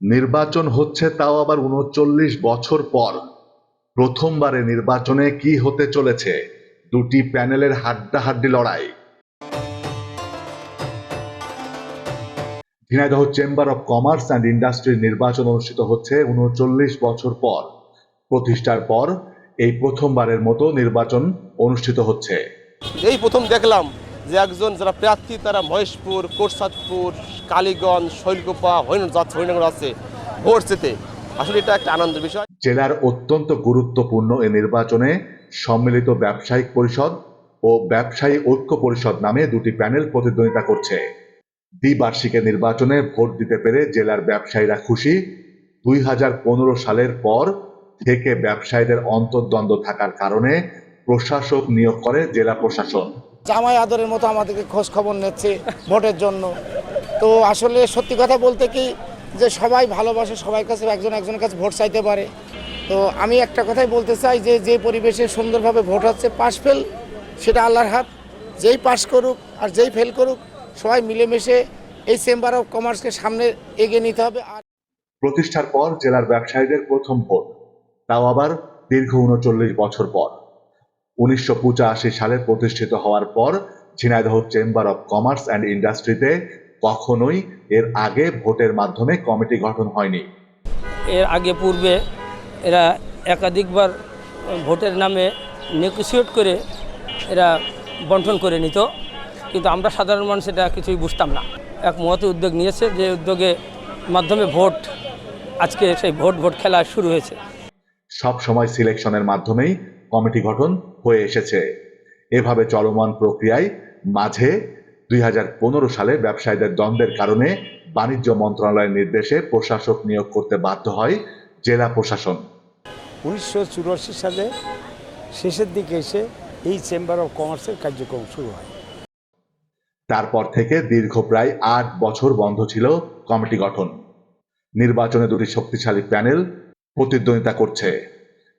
নির্বাচন হচ্ছে তাও আবার উনচল্লিশ বছর পর। প্রথমবারে নির্বাচনে কি হতে চলেছে? দুটি প্যানেলের হাড্ডাহাড্ডি লড়াই। Jhenaidah chamber of commerce and ইন্ডাস্ট্রির নির্বাচন অনুষ্ঠিত হচ্ছে উনচল্লিশ বছর পর। প্রতিষ্ঠার পর এই প্রথমবারের মতো নির্বাচন অনুষ্ঠিত হচ্ছে। এই প্রথম দেখলাম। যে একজন যারা প্রার্থী, তারা মহেশপুর, কোরসাদপুর, কালীগঞ্জ, শৈলকুপা হরিণগর আছে, ভোট যেতে আসলে এটা একটা আনন্দের বিষয়। জেলার অত্যন্ত গুরুত্বপূর্ণ এ নির্বাচনে সম্মিলিত ব্যবসায়িক পরিষদ ও ব্যবসায়ী ঐক্য পরিষদ নামে দুটি প্যানেল প্রতিদ্বন্দ্বিতা করছে। দ্বিবার্ষিকের নির্বাচনে ভোট দিতে পেরে জেলার ব্যবসায়ীরা খুশি। দুই হাজার পনেরো সালের পর থেকে ব্যবসায়ীদের অন্তর্দ্বন্দ্ব থাকার কারণে প্রশাসক নিয়োগ করে জেলা প্রশাসন। জামাই আদরের মতো আমাদেরকে খোঁজ খবর নিচ্ছে ভোটের জন্য। তো আসলে সত্যি কথা বলতে কি, যে সবাই ভালোবাসে সবার কাছে একজন একজনের কাছে ভোট চাইতে পারে। তো আমি একটা কথাই বলতে চাই যে যে পরিবেশে সুন্দরভাবে ভোট হচ্ছে, পাশ ফেল, সেটা আল্লাহর হাত। যেই পাশ করুক আর যেই ফেল করুক, সবাই মিলেমিশে এই চেম্বার অফ কমার্সকে সামনে এগিয়ে নিতে হবে। আর প্রতিষ্ঠার পর জেলার ব্যবসায়ীদের প্রথম ভোট, তাও আবার দীর্ঘ উনচল্লিশ বছর পর। উনিশশো পঁচাশি সালে প্রতিষ্ঠিত হওয়ার পর Jhenaidah chamber of commerce and ইন্ডাস্ট্রিতে কখনোই এর আগে ভোটের মাধ্যমে কমিটি গঠন হয়নি। এর আগে পূর্বে এরা একাধিকবার ভোটের নামে নেগোসিয়েট করে এরা বন্টন করে নিত কিন্তু আমরা সাধারণ মানুষ এটা কিছুই বুঝতাম না। এক মহতে উদ্যোগ নিয়েছে যে উদ্যোগে মাধ্যমে ভোট আজকে সেই ভোট ভোট খেলা শুরু হয়েছে। সব সময় সিলেকশনের মাধ্যমেই কমিটি গঠন হয়ে এসেছে। এভাবে চলমান প্রক্রিয়ায় মাঝে দুই হাজার পনেরো সালে ব্যবসায়ীদের দ্বন্দ্বের কারণে বাণিজ্য মন্ত্রণালয়ের নির্দেশে প্রশাসক নিয়োগ করতে বাধ্য হয় জেলা প্রশাসন। উনিশশো চুরাশি সালে শেষের দিকে এসে এই চেম্বার অফ কমার্সের কার্যক্রম শুরু হয়। তারপর থেকে দীর্ঘ প্রায় আট বছর বন্ধ ছিল কমিটি গঠন। নির্বাচনে দুটি শক্তিশালী প্যানেল প্রতিদ্বন্দ্বিতা করছে।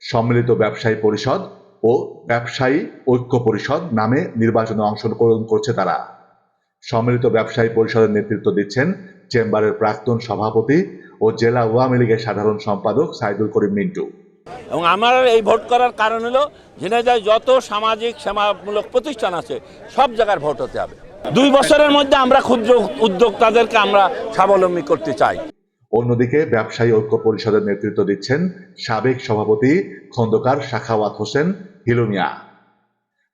সম্মিলিত ব্যবসায়ী পরিষদ ও ব্যবসায়ী ঐক্য পরিষদ নামে নির্বাচনে অংশগ্রহণ করছে তারা। সম্মিলিত ব্যবসায়ী পরিষদের নেতৃত্ব দিচ্ছেন চেম্বারের প্রাক্তন সভাপতি ও জেলা আওয়ামী লীগের সাধারণ সম্পাদক সাইদুল করিম মিন্টু। এবং আমার এই ভোট করার কারণ হলো, ঝিনাইদহে যত সামাজিক সেবামূলক প্রতিষ্ঠান আছে, সব জায়গার ভোট হতে হবে। দুই বছরের মধ্যে আমরা ক্ষুদ্র উদ্যোক্তাদেরকে আমরা স্বাবলম্বী করতে চাই। অন্যদিকে ব্যবসায়ী ঐক্য পরিষদের নেতৃত্ব দিচ্ছেন সাবেক সভাপতি খন্দকার শাখাওয়াত হোসেন হিলুমিয়া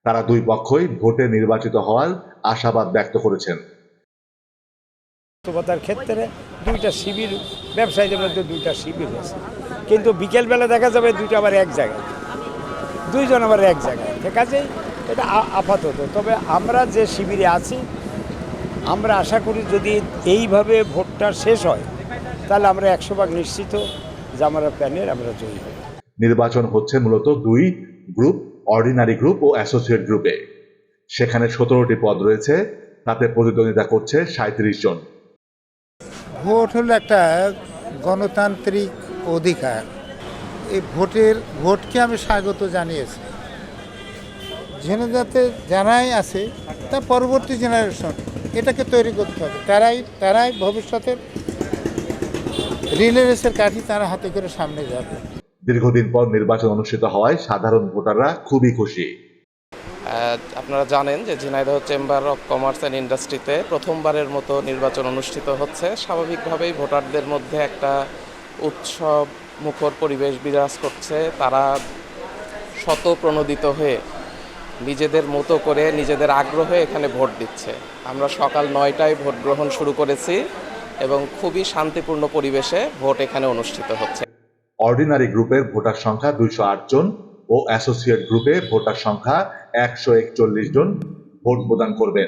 তারা দুই পক্ষই ভোটে নির্বাচিত হওয়ার আশাবাদ ব্যক্ত করেছেন। বাস্তবতার ক্ষেত্রে দুইটা শিবির, ব্যবসায়ীদের মধ্যে দুইটা শিবির আছে। কিন্তু বিকেলবেলা দেখা যাবে দুইটা আবার এক জায়গায়। দুইজন আবার এক জায়গায়। ঠিক আছে? এটা আপাতত। তবে আমরা যে শিবিরে আছি, আমরা আশা করি যদি এইভাবে ভোটটা শেষ হয় তাহলে আমরা একশো ভাগ নিশ্চিত যে আমরা প্যানেল আমরা জয়ী হব। নির্বাচন হচ্ছে মূলত দুই গ্রুপ অর্ডিনারি গ্রুপ ও অ্যাসোসিয়েট গ্রুপে। সেখানে সতেরোটি পদ রয়েছে তাতে প্রতিদ্বন্দ্বিতা করছে সাঁত্রিশ জন। ভোট হলো একটা গণতান্ত্রিক অধিকার। এই ভোটের ভোটকে আমি স্বাগত জানিয়েছি। জেনে যাতে জানাই আছে তা পরবর্তী জেনারেশন এটাকে তৈরি করতে হবে। তারাই তারাই ভবিষ্যতের রিলে রেসের কাঠি তারা হাতে করে সামনে যাবে। দীর্ঘদিন পর নির্বাচন অনুষ্ঠিত হওয়ায় সাধারণ ভোটাররা খুবই খুশি। আপনারা জানেন যে Jhenaidah chamber of commerce and ইন্ডাস্ট্রিতে প্রথমবারের মতো নির্বাচন অনুষ্ঠিত হচ্ছে। স্বাভাবিকভাবেই ভোটারদের মধ্যে একটা উৎসব মুখর পরিবেশ বিরাজ করছে। তারা শতপ্রণোদিত হয়ে নিজেদের মতো করে নিজেদের আগ্রহে এখানে ভোট দিচ্ছে। আমরা সকাল নয়টায় ভোট গ্রহণ শুরু করেছি। এবং খুবই শান্তিপূর্ণ পরিবেশে ভোট এখানে অনুষ্ঠিত হচ্ছে। অর্ডিনারি গ্রুপের ভোটার সংখ্যা দুইশো আট জন ও অ্যাসোসিয়েট গ্রুপে ভোটার সংখ্যা একশো একচল্লিশ জন ভোট প্রদান করবেন।